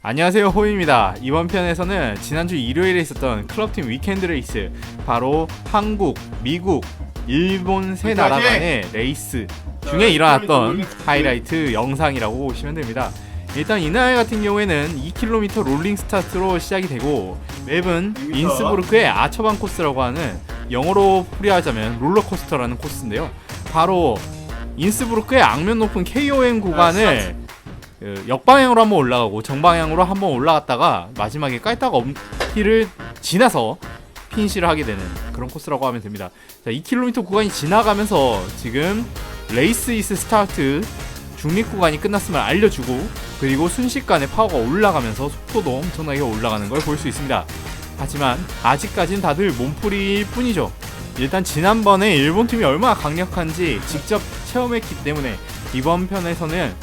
안녕하세요 호입니다. 이번 편에서는 지난주 일요일에 있었던 클럽팀 위켄드 레이스 바로 한국, 미국, 일본 세 나라 간의 레이스 중에 일어났던 하이라이트 영상이라고 보시면 됩니다. 일단 이날 같은 경우에는 2km 롤링 스타트로 시작이 되고 맵은 인스부르크의 아처반 코스라고 하는 영어로 풀이하자면 롤러코스터라는 코스인데요. 바로 인스부르크의 악면 높은 KOM 구간을 그 역방향으로 한번 올라가고 정방향으로 한번 올라갔다가 마지막에 깔딱 엄티를 지나서 핀시를 하게 되는 그런 코스라고 하면 됩니다. 자, 2km 구간이 지나가면서 지금 레이스 이스 스타트 중립 구간이 끝났음을 알려주고 그리고 순식간에 파워가 올라가면서 속도도 엄청나게 올라가는 걸 볼 수 있습니다. 하지만 아직까진 다들 몸풀이일 뿐이죠. 일단 지난번에 일본 팀이 얼마나 강력한지 직접 체험했기 때문에 이번 편에서는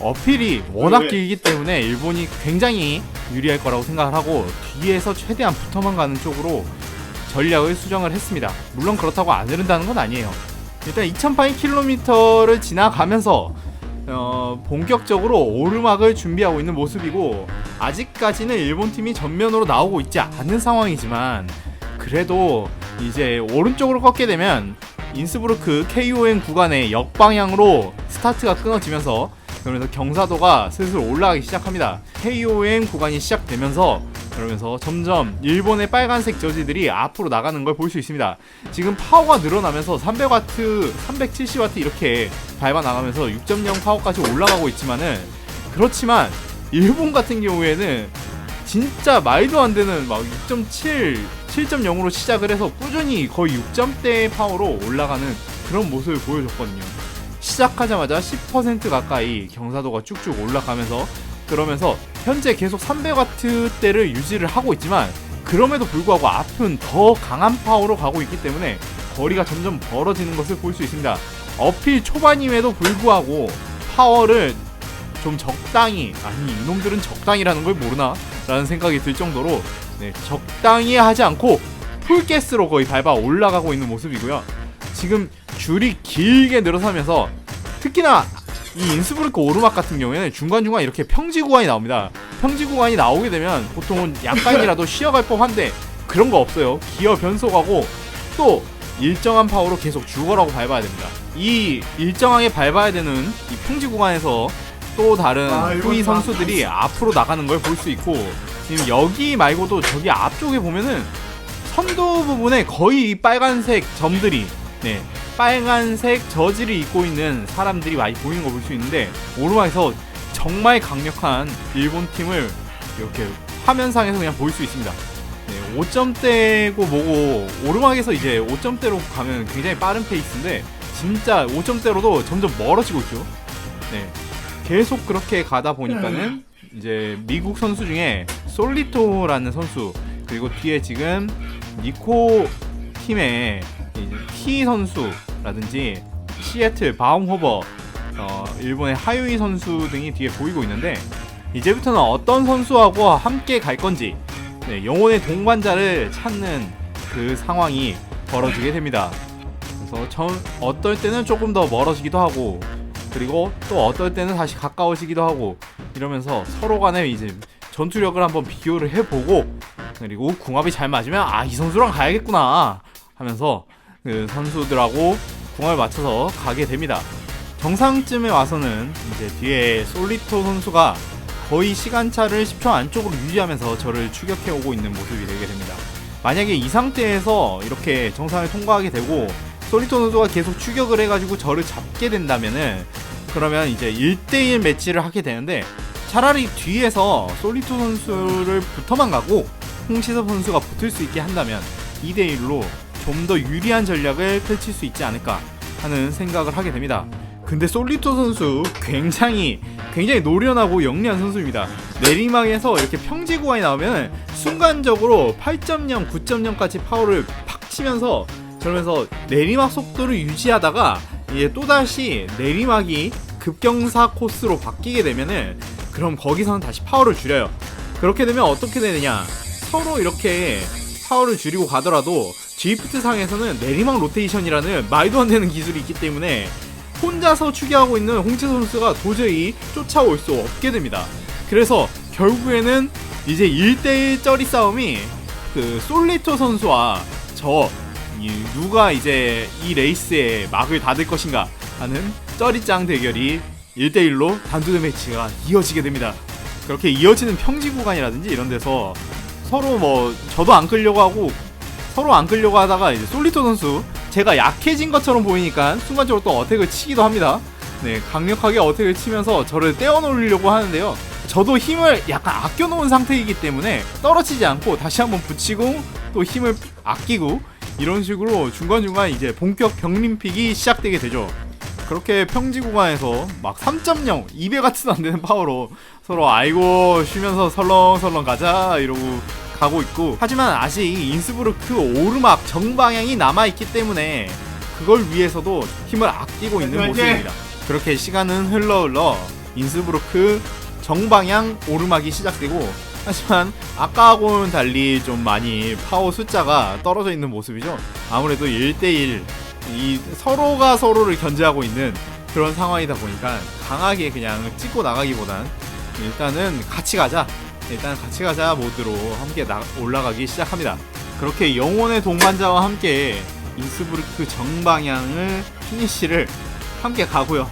어필이 워낙 왜? 길기 때문에 일본이 굉장히 유리할 거라고 생각을 하고 뒤에서 최대한 붙어만 가는 쪽으로 전략을 수정을 했습니다. 물론 그렇다고 안 흐른다는 건 아니에요. 일단 2008km를 지나가면서 어, 본격적으로 오르막을 준비하고 있는 모습이고 아직까지는 일본 팀이 전면으로 나오고 있지 않은 상황이지만 그래도 이제 오른쪽으로 꺾게 되면 인스부르크 KON 구간의 역방향으로 스타트가 끊어지면서 그러면서 경사도가 슬슬 올라가기 시작합니다. KON 구간이 시작되면서 그러면서 점점 일본의 빨간색 저지들이 앞으로 나가는 걸 볼 수 있습니다. 지금 파워가 늘어나면서 300와트, 370와트 이렇게 밟아 나가면서 6.0 파워까지 올라가고 있지만은 그렇지만 일본 같은 경우에는 진짜 말도 안 되는 막 6.7, 7.0으로 시작을 해서 꾸준히 거의 6점대 파워로 올라가는 그런 모습을 보여줬거든요. 시작하자마자 10% 가까이 경사도가 쭉쭉 올라가면서 그러면서 현재 계속 300와트대를 유지를 하고 있지만 그럼에도 불구하고 앞은 더 강한 파워로 가고 있기 때문에 거리가 점점 벌어지는 것을 볼 수 있습니다. 어필 초반임에도 불구하고 파워를 좀 적당히 아니 이놈들은 적당히라는 걸 모르나 라는 생각이 들 정도로 네, 적당히 하지 않고 풀가스로 거의 밟아 올라가고 있는 모습이고요. 지금 줄이 길게 늘어서면서 특히나 이 인스부르크 오르막 같은 경우에는 중간중간 이렇게 평지 구간이 나옵니다. 평지 구간이 나오게 되면 보통은 약간이라도 쉬어갈 법한데 그런 거 없어요. 기어 변속하고 또 일정한 파워로 계속 죽어라고 밟아야 됩니다. 이 일정하게 밟아야 되는 이 평지 구간에서 또 다른 아, 후위 좀 선수들이 앞으로 나가는 걸 볼 수 있고 지금 여기 말고도 저기 앞쪽에 보면은 선도 부분에 거의 이 빨간색 점들이 네 빨간색 저지를 입고 있는 사람들이 많이 보이는 걸볼수 있는데 오르막에서 정말 강력한 일본 팀을 이렇게 화면상에서 그냥 볼수 있습니다. 네, 5점대고 뭐고 오르막에서 이제 5점대로 가면 굉장히 빠른 페이스인데 진짜 5점대로도 점점 멀어지고 있죠. 네, 계속 그렇게 가다 보니까는 이제 미국 선수 중에 솔리토라는 선수 그리고 뒤에 지금 니코 팀의 키 선수라든지 시애틀 바움호버 어, 일본의 하유이 선수 등이 뒤에 보이고 있는데 이제부터는 어떤 선수하고 함께 갈 건지 네, 영혼의 동반자를 찾는 그 상황이 벌어지게 됩니다. 그래서 전 어떨 때는 조금 더 멀어지기도 하고 그리고 또 어떨 때는 다시 가까워지기도 하고 이러면서 서로 간에 이제 전투력을 한번 비교를 해보고 그리고 궁합이 잘 맞으면 아 이 선수랑 가야겠구나 하면서 그 선수들하고 궁합을 맞춰서 가게 됩니다. 정상쯤에 와서는 이제 뒤에 솔리토 선수가 거의 시간차를 10초 안쪽으로 유지하면서 저를 추격해 오고 있는 모습이 되게 됩니다. 만약에 이 상태에서 이렇게 정상을 통과하게 되고 솔리토 선수가 계속 추격을 해가지고 저를 잡게 된다면은 그러면 이제 1대1 매치를 하게 되는데 차라리 뒤에서 솔리토 선수를 붙어만 가고 홍시섭 선수가 붙을 수 있게 한다면 2대1로 좀 더 유리한 전략을 펼칠 수 있지 않을까 하는 생각을 하게 됩니다. 근데 솔리토 선수 굉장히 굉장히 노련하고 영리한 선수입니다. 내리막에서 이렇게 평지 구간이 나오면 순간적으로 8.0, 9.0까지 파워를 팍 치면서 그러면서 내리막 속도를 유지하다가 이제 또다시 내리막이 급경사 코스로 바뀌게 되면은 그럼 거기서는 다시 파워를 줄여요. 그렇게 되면 어떻게 되느냐? 서로 이렇게 파워를 줄이고 가더라도 G프트 상에서는 내리막 로테이션이라는 말도 안 되는 기술이 있기 때문에 혼자서 추격하고 있는 홍채 선수가 도저히 쫓아올 수 없게 됩니다. 그래서 결국에는 이제 1대1 쩌리 싸움이 그 솔리토 선수와 저 이, 누가 이제 이 레이스에 막을 닫을 것인가 하는 쩌리짱 대결이 1대1로 단두대 매치가 이어지게 됩니다. 그렇게 이어지는 평지 구간이라든지 이런 데서 서로 뭐 저도 안 끌려고 하고 서로 안 끌려고 하다가 이제 솔리토 선수 제가 약해진 것처럼 보이니까 순간적으로 또 어택을 치기도 합니다. 네, 강력하게 어택을 치면서 저를 떼어놓으려고 하는데요. 저도 힘을 약간 아껴놓은 상태이기 때문에 떨어지지 않고 다시 한번 붙이고 또 힘을 아끼고 이런 식으로 중간중간 이제 본격 병림픽이 시작되게 되죠. 그렇게 평지 구간에서 막 3.0, 2배 같은 안 되는 파워로 서로 아이고 쉬면서 설렁설렁 가자 이러고 가고 있고 하지만 아직 인스부르크 오르막 정방향이 남아있기 때문에 그걸 위해서도 힘을 아끼고 있는 모습입니다. 그렇게 시간은 흘러 흘러 인스부르크 정방향 오르막이 시작되고 하지만 아까하고는 달리 좀 많이 파워 숫자가 떨어져 있는 모습이죠. 아무래도 1대1 이 서로가 서로를 견제하고 있는 그런 상황이다 보니까 강하게 그냥 찍고 나가기보단 일단은 같이 가자. 일단 같이 가자 모드로 함께 나, 올라가기 시작합니다. 그렇게 영혼의 동반자와 함께 인스부르크 정방향을 피니쉬를 함께 가고요.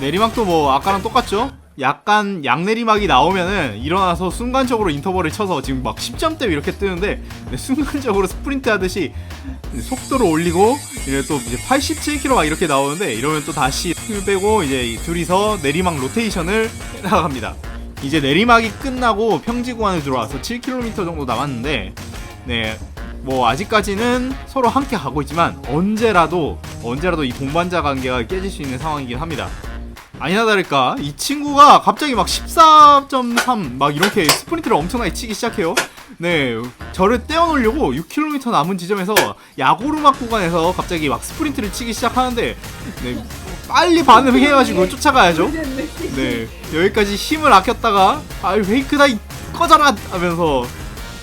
내리막도 뭐 아까랑 똑같죠? 약간 양내리막이 나오면은 일어나서 순간적으로 인터벌을 쳐서 지금 막 10점대 이렇게 뜨는데 네, 순간적으로 스프린트 하듯이 속도를 올리고 이제 또 이제 87km 막 이렇게 나오는데 이러면 또 다시 힘을 빼고 이제 둘이서 내리막 로테이션을 나갑니다. 이제 내리막이 끝나고 평지 구간에 들어와서 7km 정도 남았는데 네. 뭐 아직까지는 서로 함께 가고 있지만 언제라도 언제라도 이 동반자 관계가 깨질 수 있는 상황이긴 합니다. 아니나 다를까 이 친구가 갑자기 막 14.3 막 이렇게 스프린트를 엄청나게 치기 시작해요. 네, 저를 떼어놓으려고 6km 남은 지점에서 야구르막 구간에서 갑자기 막 스프린트를 치기 시작하는데 네, 빨리 반응해가지고 쫓아가야죠. 네, 여기까지 힘을 아꼈다가 아 페이크다 이 꺼져라 하면서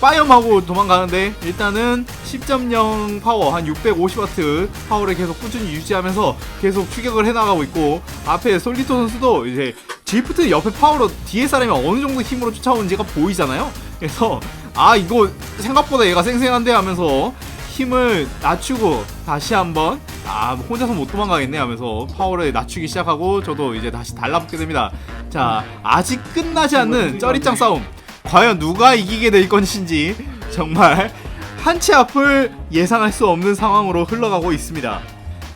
빠염하고 도망가는데 일단은 10.0 파워 한 650와트 파워를 계속 꾸준히 유지하면서 계속 추격을 해나가고 있고 앞에 솔리토 선수도 이제 드리프트 옆에 파워로 뒤에 사람이 어느 정도 힘으로 쫓아오는지가 보이잖아요. 그래서 아 이거 생각보다 얘가 쌩쌩한데 하면서 힘을 낮추고 다시 한번 아 혼자서 못 도망가겠네 하면서 파워를 낮추기 시작하고 저도 이제 다시 달라붙게 됩니다. 자 아직 끝나지 않는 쩌리짱 싸움. 과연 누가 이기게 될 것인지 정말 한치 앞을 예상할 수 없는 상황으로 흘러가고 있습니다.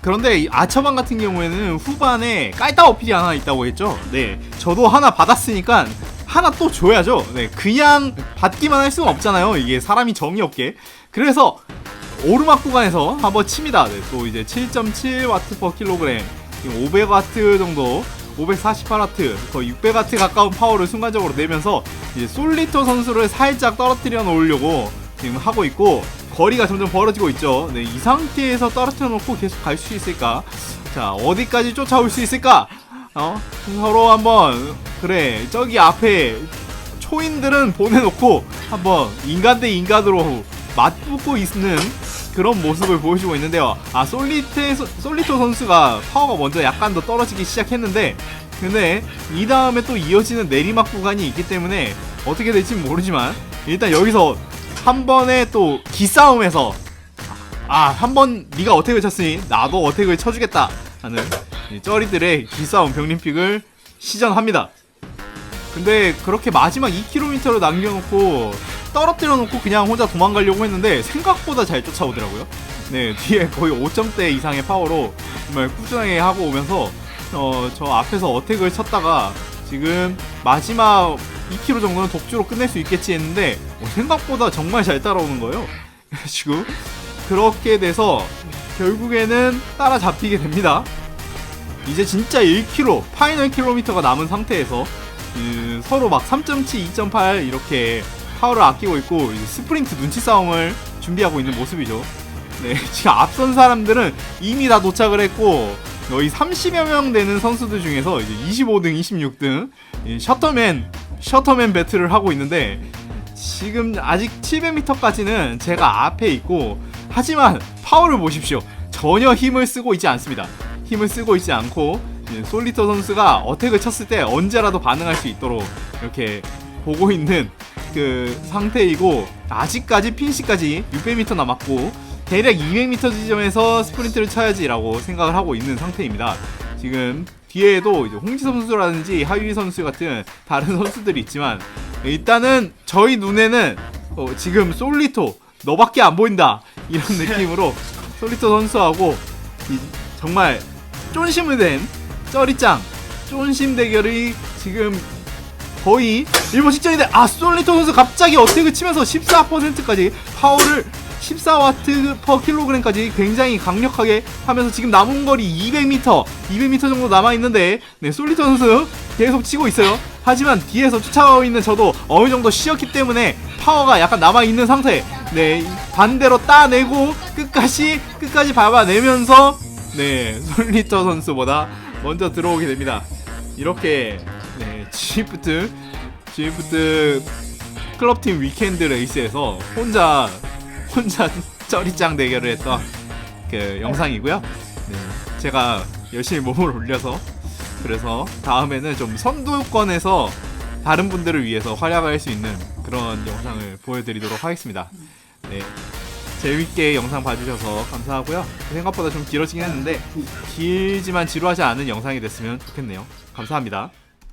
그런데 이 아처방 같은 경우에는 후반에 깔딱 어필이 하나 있다고 했죠. 네, 저도 하나 받았으니까 하나 또 줘야죠. 네, 그냥 받기만 할 수는 없잖아요. 이게 사람이 정이 없게. 그래서 오르막 구간에서 한번 칩니다. 네, 또 이제 7.7 와트 per 킬로그램, 500 와트 정도 548 와트, 거의 600 와트 가까운 파워를 순간적으로 내면서 이제 솔리토 선수를 살짝 떨어뜨려 놓으려고 지금 하고 있고 거리가 점점 벌어지고 있죠. 네, 이 상태에서 떨어뜨려 놓고 계속 갈 수 있을까? 자, 어디까지 쫓아올 수 있을까? 어? 서로 한번 그래 저기 앞에 초인들은 보내놓고 한번 인간 대 인간으로 맞붙고 있는 그런 모습을 보여주고 있는데요. 아 솔리테 솔리토 선수가 파워가 먼저 약간 더 떨어지기 시작했는데 근데 이 다음에 또 이어지는 내리막 구간이 있기 때문에 어떻게 될지 모르지만 일단 여기서 한 번에 또 기싸움에서 아 한 번 네가 어택을 쳤으니 나도 어택을 쳐주겠다 하는 이 쩌리들의 기싸움 병림픽을 시전합니다. 근데 그렇게 마지막 2km를 남겨놓고 떨어뜨려 놓고 그냥 혼자 도망가려고 했는데 생각보다 잘 쫓아오더라고요. 네, 뒤에 거의 5점대 이상의 파워로 정말 꾸준하게 하고 오면서 어, 저 앞에서 어택을 쳤다가 지금 마지막 2km 정도는 독주로 끝낼 수 있겠지 했는데 어, 생각보다 정말 잘 따라오는 거예요. 그래가지고 그렇게 돼서 결국에는 따라잡히게 됩니다. 이제 진짜 1km 파이널 킬로미터가 남은 상태에서 그, 서로 막 3.7, 2.8 이렇게 파워를 아끼고 있고 스프린트 눈치 싸움을 준비하고 있는 모습이죠. 네, 지금 앞선 사람들은 이미 다 도착을 했고 거의 30여 명 되는 선수들 중에서 이제 25등, 26등 이 셔터맨 셔터맨 배틀을 하고 있는데 지금 아직 700m까지는 제가 앞에 있고 하지만 파워를 보십시오. 전혀 힘을 쓰고 있지 않습니다. 힘을 쓰고 있지 않고 솔리터 선수가 어택을 쳤을 때 언제라도 반응할 수 있도록 이렇게 보고 있는 그 상태이고 아직까지 핀시까지 600m 남았고 대략 200m 지점에서 스프린트를 쳐야지라고 생각을 하고 있는 상태입니다. 지금 뒤에도 이제 홍지 선수라든지 하유리 선수 같은 다른 선수들이 있지만 일단은 저희 눈에는 어, 지금 솔리토 너밖에 안 보인다 이런 느낌으로 솔리토 선수하고 이 정말 쫀심을 낸 쩌리짱 쫀심 대결이 지금 거의 일본 직전인데 아 솔리토 선수 갑자기 어택을 치면서 14%까지 파워를 14와트 퍼 킬로그램까지 굉장히 강력하게 하면서 지금 남은 거리 200m 200m 정도 남아 있는데 네 솔리토 선수 계속 치고 있어요. 하지만 뒤에서 쫓아가고 있는 저도 어느 정도 쉬었기 때문에 파워가 약간 남아 있는 상태. 네 반대로 따내고 끝까지 끝까지 밟아내면서 네 솔리토 선수보다 먼저 들어오게 됩니다. 이렇게 네 지프트 지프트 클럽팀 위켄드 레이스에서 혼자 혼자 쩌리짱 대결을 했던 그 영상이고요. 네, 제가 열심히 몸을 올려서 그래서 다음에는 좀 선두권에서 다른 분들을 위해서 활약할 수 있는 그런 영상을 보여드리도록 하겠습니다. 네. 재밌게 영상 봐주셔서 감사하고요. 생각보다 좀 길어지긴 했는데 길지만 지루하지 않은 영상이 됐으면 좋겠네요. 감사합니다.